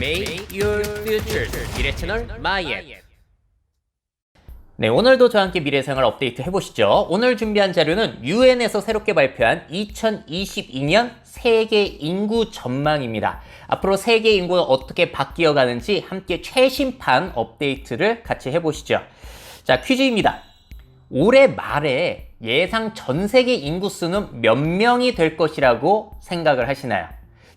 Make your future 미래 채널 마이앤 네, 오늘도 저와 함께 미래생활 업데이트 해보시죠. 오늘 준비한 자료는 유엔에서 새롭게 발표한 2022년 세계 인구 전망입니다. 앞으로 세계 인구가 어떻게 바뀌어 가는지 함께 최신판 업데이트를 같이 해보시죠. 자, 퀴즈입니다. 올해 말에 예상 전 세계 인구 수는 몇 명이 될 것이라고 생각을 하시나요?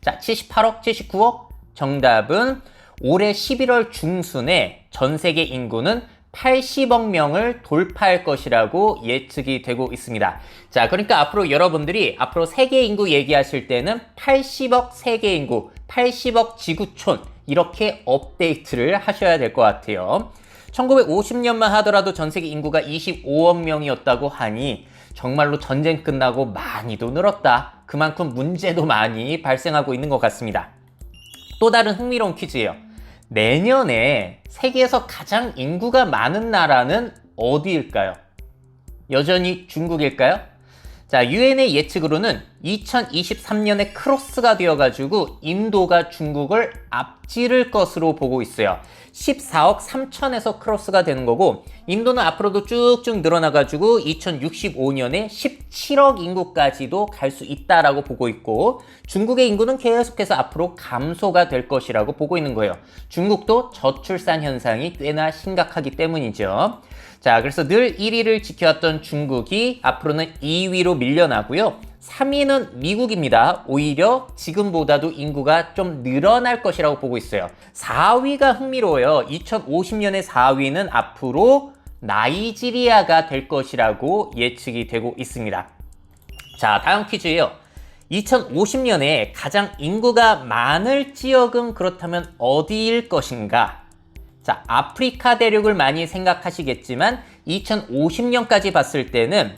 자, 78억, 79억? 정답은 올해 11월 중순에 전 세계 인구는 80억 명을 돌파할 것이라고 예측이 되고 있습니다. 자, 그러니까 앞으로 여러분들이 앞으로 세계 인구 얘기하실 때는 80억 세계 인구, 80억 지구촌 이렇게 업데이트를 하셔야 될 것 같아요. 1950년만 하더라도 전 세계 인구가 25억 명이었다고 하니 정말로 전쟁 끝나고 많이도 늘었다. 그만큼 문제도 많이 발생하고 있는 것 같습니다. 또 다른 흥미로운 퀴즈예요. 내년에 세계에서 가장 인구가 많은 나라는 어디일까요? 여전히 중국일까요? 자, 유엔의 예측으로는 2023년에 크로스가 되어가지고 인도가 중국을 앞지를 것으로 보고 있어요. 14억 3천에서 크로스가 되는 거고, 인도는 앞으로도 쭉쭉 늘어나가지고 2065년에 17억 인구까지도 갈 수 있다라고 보고 있고, 중국의 인구는 계속해서 앞으로 감소가 될 것이라고 보고 있는 거예요. 중국도 저출산 현상이 꽤나 심각하기 때문이죠. 자, 그래서 늘 1위를 지켜왔던 중국이 앞으로는 2위로 밀려나고요. 3위는 미국입니다. 오히려 지금보다도 인구가 좀 늘어날 것이라고 보고 있어요. 4위가 흥미로워요. 2050년의 4위는 앞으로 나이지리아가 될 것이라고 예측이 되고 있습니다. 자, 다음 퀴즈예요. 2050년에 가장 인구가 많을 지역은 그렇다면 어디일 것인가? 자, 아프리카 대륙을 많이 생각하시겠지만 2050년까지 봤을 때는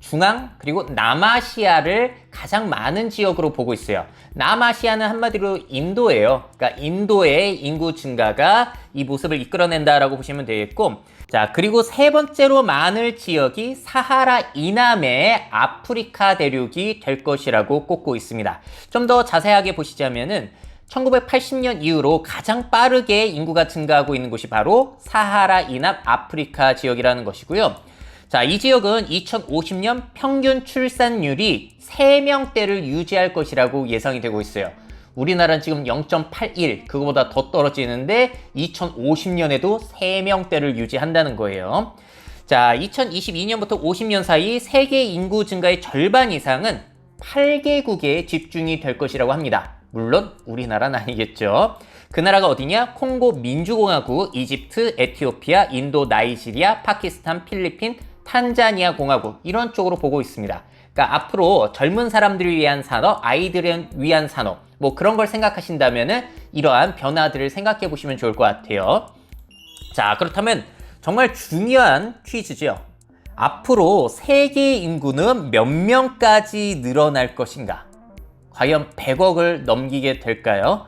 중앙 그리고 남아시아를 가장 많은 지역으로 보고 있어요. 남아시아는 한마디로 인도예요. 그러니까 인도의 인구 증가가 이 모습을 이끌어낸다라고 보시면 되겠고 자, 그리고 세 번째로 많을 지역이 사하라 이남의 아프리카 대륙이 될 것이라고 꼽고 있습니다. 좀 더 자세하게 보시자면은 1980년 이후로 가장 빠르게 인구가 증가하고 있는 곳이 바로 사하라 이남 아프리카 지역이라는 것이고요. 자, 이 지역은 2050년 평균 출산율이 3명대를 유지할 것이라고 예상이 되고 있어요. 우리나라는 지금 0.81, 그거보다 더 떨어지는데 2050년에도 3명대를 유지한다는 거예요. 자, 2022년부터 50년 사이 세계 인구 증가의 절반 이상은 8개국에 집중이 될 것이라고 합니다. 물론 우리나라는 아니겠죠. 그 나라가 어디냐? 콩고 민주공화국, 이집트, 에티오피아, 인도, 나이지리아, 파키스탄, 필리핀, 탄자니아 공화국 이런 쪽으로 보고 있습니다. 그러니까 앞으로 젊은 사람들을 위한 산업, 아이들을 위한 산업 뭐 그런 걸 생각하신다면은 이러한 변화들을 생각해 보시면 좋을 것 같아요. 자, 그렇다면 정말 중요한 퀴즈죠. 앞으로 세계 인구는 몇 명까지 늘어날 것인가? 과연 100억을 넘기게 될까요?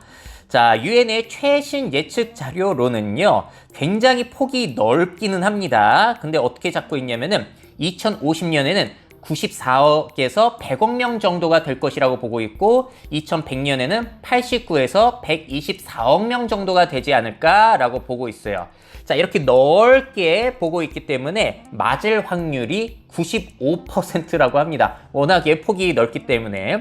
자, 유엔의 최신 예측 자료로는요, 굉장히 폭이 넓기는 합니다. 근데 어떻게 잡고 있냐면은 2050년에는 94억에서 100억 명 정도가 될 것이라고 보고 있고 2100년에는 89에서 124억 명 정도가 되지 않을까라고 보고 있어요. 자, 이렇게 넓게 보고 있기 때문에 맞을 확률이 95%라고 합니다. 워낙에 폭이 넓기 때문에.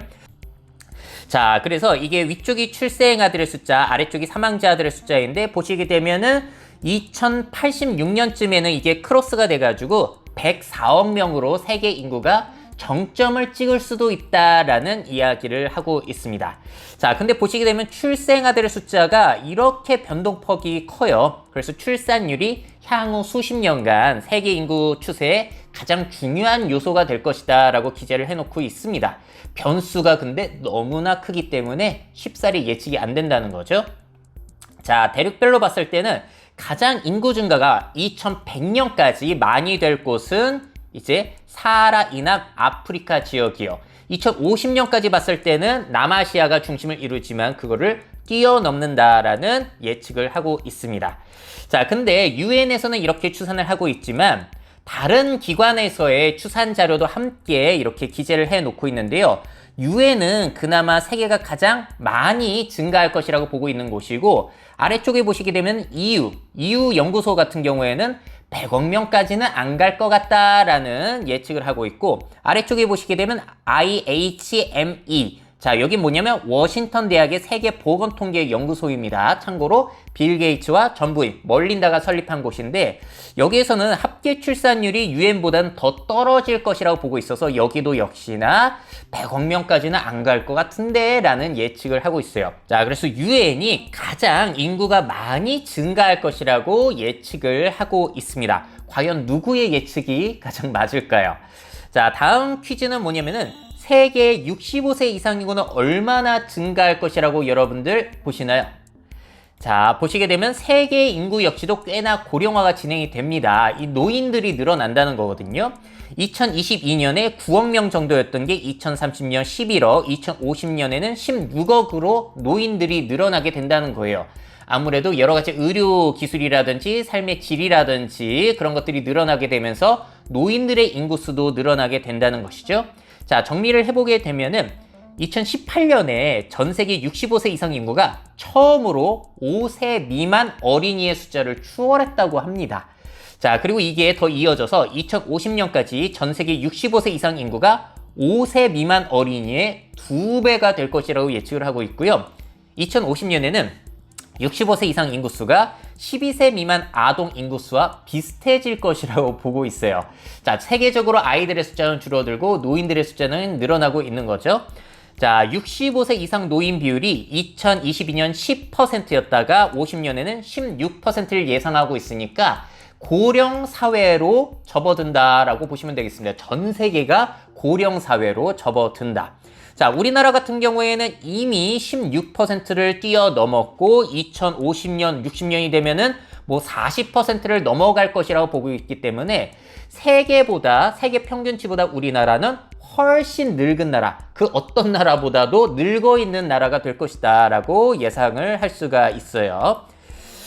자, 그래서 이게 위쪽이 출생 아들의 숫자, 아래쪽이 사망자들의 숫자인데 보시게 되면은 2086년쯤에는 이게 크로스가 돼가지고 104억 명으로 세계 인구가 정점을 찍을 수도 있다라는 이야기를 하고 있습니다. 자, 근데 보시게 되면 출생아들의 숫자가 이렇게 변동폭이 커요. 그래서 출산율이 향후 수십 년간 세계 인구 추세에 가장 중요한 요소가 될 것이다 라고 기재를 해놓고 있습니다. 변수가 근데 너무나 크기 때문에 쉽사리 예측이 안 된다는 거죠. 자, 대륙별로 봤을 때는 가장 인구 증가가 2100년까지 많이 될 곳은 이제 사하라 이남 아프리카 지역이요. 2050년까지 봤을 때는 남아시아가 중심을 이루지만 그거를 뛰어넘는다라는 예측을 하고 있습니다. 자, 근데 유엔에서는 이렇게 추산을 하고 있지만 다른 기관에서의 추산 자료도 함께 이렇게 기재를 해 놓고 있는데요. 유엔은 그나마 세계가 가장 많이 증가할 것이라고 보고 있는 곳이고 아래쪽에 보시게 되면 EU, EU 연구소 같은 경우에는 100억 명까지는 안 갈 것 같다라는 예측을 하고 있고 아래쪽에 보시게 되면 IHME 자, 여기 뭐냐면 워싱턴 대학의 세계 보건 통계 연구소입니다. 참고로 빌 게이츠와 전 부인 멀린다가 설립한 곳인데 여기에서는 합계 출산율이 유엔보다는 더 떨어질 것이라고 보고 있어서 여기도 역시나 100억 명까지는 안 갈 것 같은데라는 예측을 하고 있어요. 자, 그래서 유엔이 가장 인구가 많이 증가할 것이라고 예측을 하고 있습니다. 과연 누구의 예측이 가장 맞을까요? 자, 다음 퀴즈는 뭐냐면은 세계 65세 이상 인구는 얼마나 증가할 것이라고 여러분들 보시나요? 자, 보시게 되면 세계 인구 역시도 꽤나 고령화가 진행이 됩니다. 이 노인들이 늘어난다는 거거든요. 2022년에 9억 명 정도였던 게 2030년 11억, 2050년에는 16억으로 노인들이 늘어나게 된다는 거예요. 아무래도 여러 가지 의료 기술이라든지 삶의 질이라든지 그런 것들이 늘어나게 되면서 노인들의 인구수도 늘어나게 된다는 것이죠. 자, 정리를 해보게 되면은 2018년에 전 세계 65세 이상 인구가 처음으로 5세 미만 어린이의 숫자를 추월했다고 합니다. 자, 그리고 이게 더 이어져서 2050년까지 전 세계 65세 이상 인구가 5세 미만 어린이의 2배가 될 것이라고 예측을 하고 있고요. 2050년에는 65세 이상 인구수가 12세 미만 아동 인구수와 비슷해질 것이라고 보고 있어요. 자, 세계적으로 아이들의 숫자는 줄어들고 노인들의 숫자는 늘어나고 있는 거죠. 자, 65세 이상 노인 비율이 2022년 10%였다가 50년에는 16%를 예상하고 있으니까 고령 사회로 접어든다라고 보시면 되겠습니다. 전 세계가 고령 사회로 접어든다. 자, 우리나라 같은 경우에는 이미 16%를 뛰어넘었고 2050년, 60년이 되면은 뭐 40%를 넘어갈 것이라고 보고 있기 때문에 세계보다 세계 평균치보다 우리나라는 훨씬 늙은 나라, 그 어떤 나라보다도 늙어 있는 나라가 될 것이다라고 예상을 할 수가 있어요.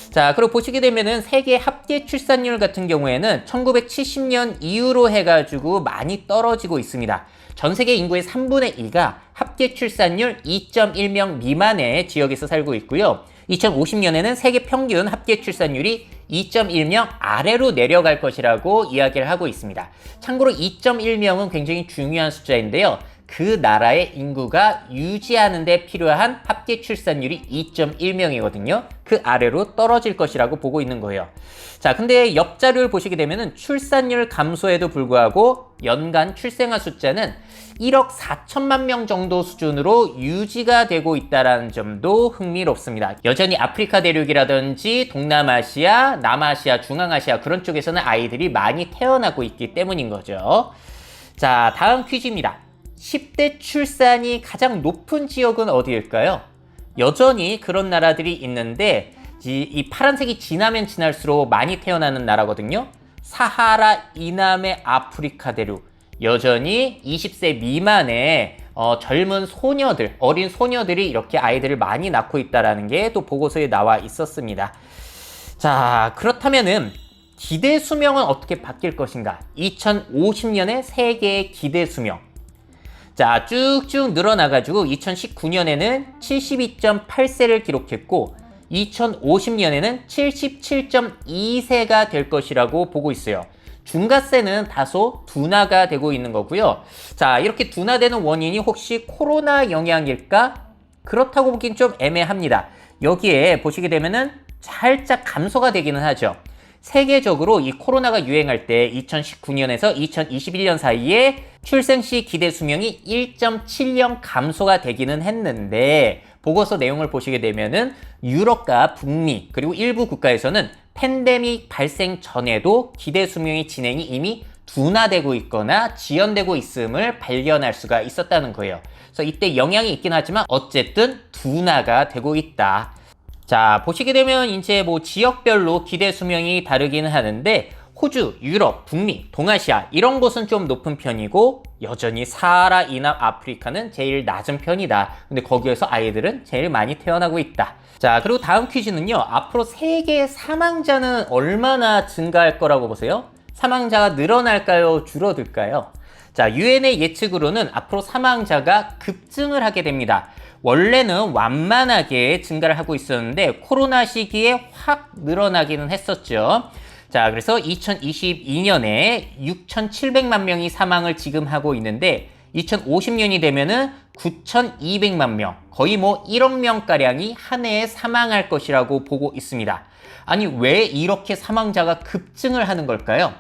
자, 그리고 보시게 되면은 세계 합계 출산율 같은 경우에는 1970년 이후로 해가지고 많이 떨어지고 있습니다. 전 세계 인구의 3분의 2가 합계 출산율 2.1명 미만의 지역에서 살고 있고요. 2050년에는 세계 평균 합계 출산율이 2.1명 아래로 내려갈 것이라고 이야기를 하고 있습니다. 참고로 2.1명은 굉장히 중요한 숫자인데요. 그 나라의 인구가 유지하는 데 필요한 합계 출산율이 2.1명이거든요. 그 아래로 떨어질 것이라고 보고 있는 거예요. 자, 근데 옆 자료를 보시게 되면은 출산율 감소에도 불구하고 연간 출생아 숫자는 1억 4천만 명 정도 수준으로 유지가 되고 있다는 점도 흥미롭습니다. 여전히 아프리카 대륙이라든지 동남아시아, 남아시아, 중앙아시아 그런 쪽에서는 아이들이 많이 태어나고 있기 때문인 거죠. 자, 다음 퀴즈입니다. 10대 출산이 가장 높은 지역은 어디일까요? 여전히 그런 나라들이 있는데 이, 이 파란색이 지나면 지날수록 많이 태어나는 나라거든요. 사하라 이남의 아프리카 대륙 여전히 20세 미만의 어, 젊은 소녀들, 어린 소녀들이 이렇게 아이들을 많이 낳고 있다라는 게 또 보고서에 나와 있었습니다. 자, 그렇다면은 기대 수명은 어떻게 바뀔 것인가? 2050년의 세계의 기대 수명. 자, 쭉쭉 늘어나가지고 2019년에는 72.8세를 기록했고 2050년에는 77.2세가 될 것이라고 보고 있어요. 중과세는 다소 둔화가 되고 있는 거고요. 자, 이렇게 둔화되는 원인이 혹시 코로나 영향일까? 그렇다고 보긴 좀 애매합니다. 여기에 보시게 되면은 살짝 감소가 되기는 하죠. 세계적으로 이 코로나가 유행할 때 2019년에서 2021년 사이에 출생 시 기대 수명이 1.70 감소가 되기는 했는데 보고서 내용을 보시게 되면은 유럽과 북미 그리고 일부 국가에서는 팬데믹 발생 전에도 기대 수명의 진행이 이미 둔화되고 있거나 지연되고 있음을 발견할 수가 있었다는 거예요. 그래서 이때 영향이 있긴 하지만 어쨌든 둔화가 되고 있다. 자, 보시게 되면 이제 뭐 지역별로 기대 수명이 다르기는 하는데 호주, 유럽, 북미, 동아시아 이런 곳은 좀 높은 편이고 여전히 사하라 이남 아프리카는 제일 낮은 편이다. 근데 거기에서 아이들은 제일 많이 태어나고 있다. 자, 그리고 다음 퀴즈는요. 앞으로 세계 사망자는 얼마나 증가할 거라고 보세요? 사망자가 늘어날까요? 줄어들까요? 자, 자, 유엔의 예측으로는 앞으로 사망자가 급증을 하게 됩니다. 원래는 완만하게 증가를 하고 있었는데 코로나 시기에 확 늘어나기는 했었죠. 자, 그래서 2022년에 6,700만 명이 사망을 지금 하고 있는데 2050년이 되면은 9,200만 명, 거의 뭐 1억 명가량이 한 해에 사망할 것이라고 보고 있습니다. 아니, 왜 이렇게 사망자가 급증을 하는 걸까요?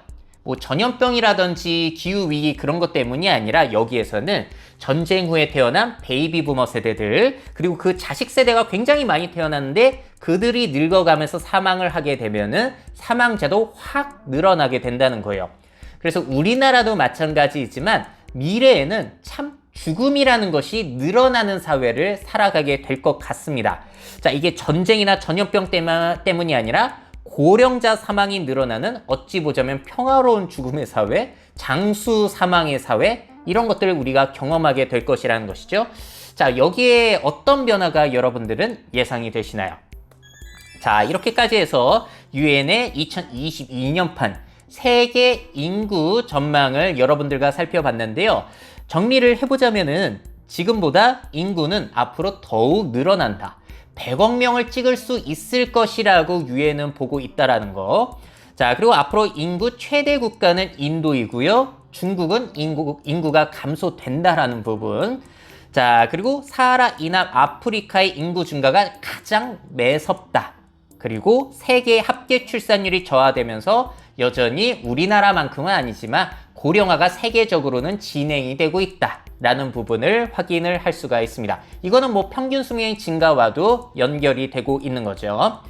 뭐 전염병이라든지 기후위기 그런 것 때문이 아니라 여기에서는 전쟁 후에 태어난 베이비 부머 세대들, 그리고 그 자식 세대가 굉장히 많이 태어났는데 그들이 늙어가면서 사망을 하게 되면은 사망자도 확 늘어나게 된다는 거예요. 그래서 우리나라도 마찬가지이지만 미래에는 참 죽음이라는 것이 늘어나는 사회를 살아가게 될 것 같습니다. 자, 이게 전쟁이나 전염병 때문- 때문이 아니라 고령자 사망이 늘어나는 어찌 보자면 평화로운 죽음의 사회, 장수 사망의 사회, 이런 것들을 우리가 경험하게 될 것이라는 것이죠. 자, 여기에 어떤 변화가 여러분들은 예상이 되시나요? 자, 이렇게까지 해서 유엔의 2022년판 세계 인구 전망을 여러분들과 살펴봤는데요. 정리를 해보자면은 지금보다 인구는 앞으로 더욱 늘어난다. 100억 명을 찍을 수 있을 것이라고 유엔은 보고 있다라는 거. 자, 그리고 앞으로 인구 최대 국가는 인도이고요. 중국은 인구, 인구가 감소된다라는 부분. 자, 그리고 사하라 이남 아프리카의 인구 증가가 가장 매섭다. 그리고 세계 합계 출산율이 저하되면서 여전히 우리나라만큼은 아니지만 고령화가 세계적으로는 진행이 되고 있다. 라는 부분을 확인을 할 수가 있습니다. 이거는 뭐 평균 수명의 증가와도 연결이 되고 있는 거죠.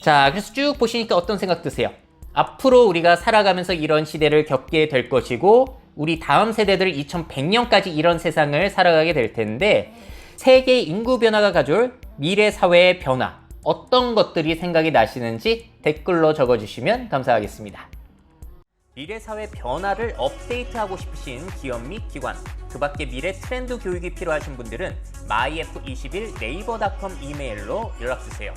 자, 그래서 쭉 보시니까 어떤 생각 드세요? 앞으로 우리가 살아가면서 이런 시대를 겪게 될 것이고, 우리 다음 세대들 2100년까지 이런 세상을 살아가게 될 텐데, 세계 인구 변화가 가져올 미래 사회의 변화, 어떤 것들이 생각이 나시는지 댓글로 적어주시면 감사하겠습니다. 미래 사회 변화를 업데이트하고 싶으신 기업 및 기관, 그 밖에 미래 트렌드 교육이 필요하신 분들은 myf21 네이버닷컴 이메일로 연락주세요.